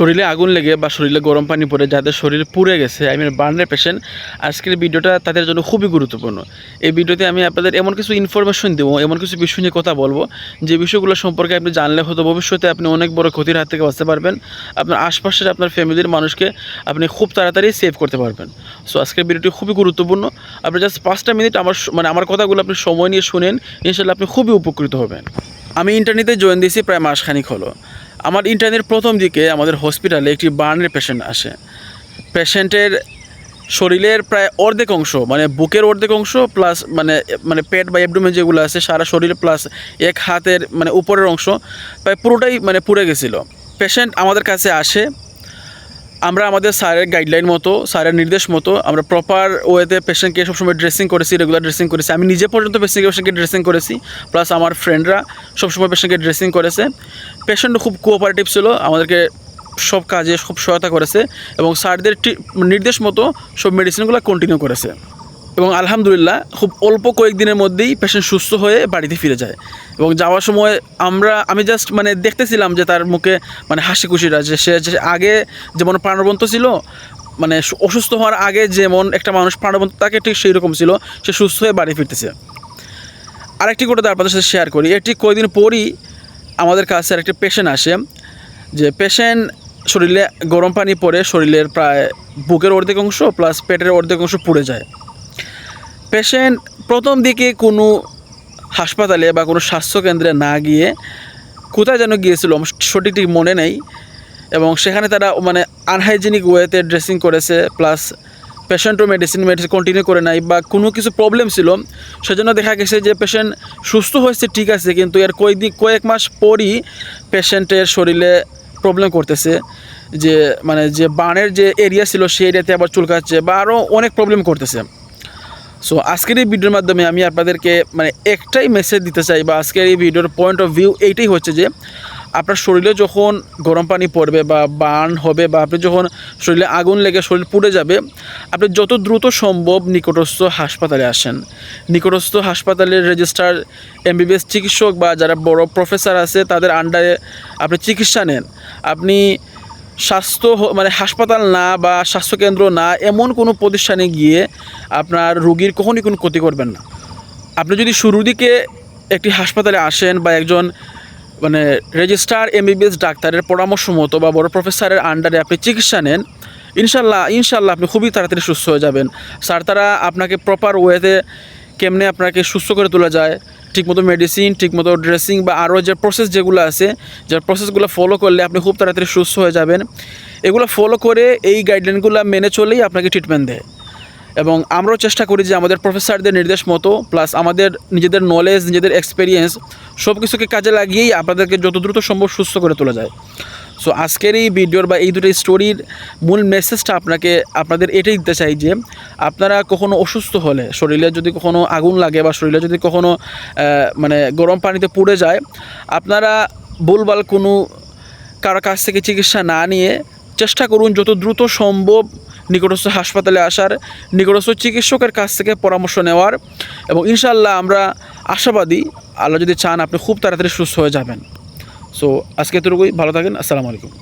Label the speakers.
Speaker 1: শরীরে আগুন লেগে বা শরীরে গরম পানি পড়ে, যাদের শরীর পুড়ে গেছে আই মিন বার্নের পেশেন্ট আজকের ভিডিওটা তাদের জন্য খুবই গুরুত্বপূর্ণ। এই ভিডিওতে আমি আপনাদের এমন কিছু ইনফরমেশন দেবো, এমন কিছু বিষয় নিয়ে কথা বলব, যে বিষয়গুলো সম্পর্কে আপনি জানলে হয়তো ভবিষ্যতে আপনি অনেক বড় ক্ষতির হাত থেকে বাঁচতে পারবেন, আপনার আশপাশের আপনার ফ্যামিলির মানুষকে আপনি খুব তাড়াতাড়ি সেভ করতে পারবেন। সো আজকের ভিডিওটি খুবই গুরুত্বপূর্ণ। আপনি জাস্ট পাঁচটা মিনিট আমার মানে আমার কথাগুলো আপনি সময় নিয়ে শুনেন ইনশাল্লাহ আপনি খুবই উপকৃত হবেন। আমি ইন্টারনেটে জয়েন দিয়েছি প্রায় মাসখানিক হলো। আমার ইন্টারনেট প্রথম দিকে আমাদের হসপিটালে একটি বার্নের পেশেন্ট আসে। পেশেন্টের শরীরের প্রায় অর্ধেক অংশ মানে বুকের অর্ধেক অংশ প্লাস মানে মানে পেট বা অ্যাবডোমেন যেগুলো আছে, সারা শরীর প্লাস এক হাতের মানে উপরের অংশ, প্রায় পুরোটাই মানে পুড়ে গেছিল। পেশেন্ট আমাদের কাছে আসে আমরা আমাদের স্যারের গাইডলাইন মতো, স্যারের নির্দেশ মতো আমরা প্রপার ওয়েতে পেশেন্টকে সবসময় ড্রেসিং করেছি রেগুলার ড্রেসিং করেছি। আমি নিজে পর্যন্ত পেশেন্টকে পেশেন্টকে ড্রেসিং করেছি প্লাস আমার ফ্রেন্ডরা সবসময় পেশেন্টকে ড্রেসিং করেছে। পেশেন্ট খুব কোঅপারেটিভ ছিল, আমাদেরকে সব কাজে খুব সহায়তা করেছে এবং স্যারদের নির্দেশ মতো সব মেডিসিনগুলো কন্টিনিউ করেছে। এবং আলহামদুলিল্লাহ খুব অল্প কয়েকদিনের মধ্যেই পেশেন্ট সুস্থ হয়ে বাড়িতে ফিরে যায়। এবং যাওয়ার সময় আমরা, আমি জাস্ট মানে দেখতেছিলাম যে তার মুখে মানে হাসি খুশিটা যে সে আগে যেমন প্রাণবন্ত ছিল মানে অসুস্থ হওয়ার আগে যেমন একটা মানুষ প্রাণবন্ত, তাকে ঠিক সেই রকম ছিল, সে সুস্থ হয়ে বাড়ি ফিরতেছে। আরেকটি কথা আপনাদের সাথে শেয়ার করি। এটি কয়েকদিন পরই আমাদের কাছে আর আরেকটি পেশেন্ট আসে, যে পেশেন্ট শরীরে গরম পানি পরে শরীরের প্রায় বুকের অর্ধেক অংশ প্লাস পেটের অর্ধেক অংশ পুড়ে যায়। পেশেন্ট প্রথম দিকে কোনো হাসপাতালে বা কোনো স্বাস্থ্যকেন্দ্রে না গিয়ে কোথায় যেন গিয়েছিল সঠিক ঠিক মনে নেই এবং সেখানে তারা মানে আনহাইজেনিক ওয়েতে ড্রেসিং করেছে প্লাস পেশেন্টও মেডিসিন মেডিসিন কন্টিনিউ করে নাই বা কোনো কিছু প্রবলেম ছিল, সেজন্য দেখা গেছে যে পেশেন্ট সুস্থ হয়েছে, ঠিক আছে, কিন্তু এর কয়েকদিন কয়েক মাস পরই পেশেন্টের শরীরে প্রবলেম করতেছে, যে মানে যে বানের যে এরিয়া ছিল, সেই এরিয়াতে আবার চুলকাচ্ছে বা আরও অনেক প্রবলেম করতেছে। সো আজকের এই ভিডিওর মাধ্যমে আমি আপনাদেরকে মানে একটাই মেসেজ দিতে চাই বা আজকের এই ভিডিওর পয়েন্ট অফ ভিউ এইটাই হচ্ছে যে, আপনার শরীরে যখন গরম পানি পড়বে বা বার্ন হবে বা আপনি যখন শরীরে আগুন লেগে শরীর পুড়ে যাবে, আপনি যত দ্রুত সম্ভব নিকটস্থ হাসপাতালে আসেন। নিকটস্থ হাসপাতালের রেজিস্টার এমবিবিএস চিকিৎসক বা যারা বড় প্রফেসর আছে, তাদের আন্ডারে আপনি চিকিৎসা নেন। আপনি স্বাস্থ্য মানে হাসপাতাল না বা স্বাস্থ্যকেন্দ্র না, এমন কোনো প্রতিষ্ঠানে গিয়ে আপনার রুগীর কখনই কোনো ক্ষতি করবেন না। আপনি যদি শুরুর দিকে একটি হাসপাতালে আসেন বা একজন মানে রেজিস্টার এমবিবিএস ডাক্তারের পরামর্শ মতো বা বড় প্রফেসরের আন্ডারে আপনি চিকিৎসা নেন, ইনশাল্লাহ ইনশাল্লাহ আপনি খুবই তাড়াতাড়ি সুস্থ হয়ে যাবেন। স্যার, তারা আপনাকে প্রপার ওয়েতে কেমনে আপনাকে সুস্থ করে তোলা যায় ঠিকমতো মেডিসিন ঠিকমতো ড্রেসিং বা আরও যে প্রসেস যেগুলো আছে, যে প্রসেসগুলো ফলো করলে আপনি খুব তাড়াতাড়ি সুস্থ হয়ে যাবেন। এগুলো ফলো করে এই গাইডলাইনগুলো মেনে চলেই আপনাকে ট্রিটমেন্ট দেয়। এবং আমরাও চেষ্টা করি যে আমাদের প্রফেসরদের নির্দেশ মতো প্লাস আমাদের নিজেদের নলেজ নিজেদের এক্সপিরিয়েন্স সব কিছুকে কাজে লাগিয়েই আপনাদেরকে যত দ্রুত সম্ভব সুস্থ করে তোলা যায়। সো আজকের এই ভিডিওর বা এই দুটো স্টোরির মূল মেসেজটা আপনাকে, আপনাদের এটাই দিতে চাই যে, আপনারা কখনো অসুস্থ হলে, শরীরে যদি কখনো আগুন লাগে বা শরীরে যদি কখনো মানে গরম পানিতে পুড়ে যায়, আপনারা ভুলভাল কোনো কারও কাছ থেকে চিকিৎসা না নিয়ে চেষ্টা করুন যত দ্রুত সম্ভব নিকটস্থ হাসপাতালে আসার, নিকটস্থ চিকিৎসকের কাছ থেকে পরামর্শ নেওয়ার এবং ইনশাল্লাহ আমরা আশাবাদী, আল্লাহ যদি চান আপনি খুব তাড়াতাড়ি সুস্থ হয়ে যাবেন। সো আজকে এতটুকুই ভালো থাকেন আসসালামু আলাইকুম।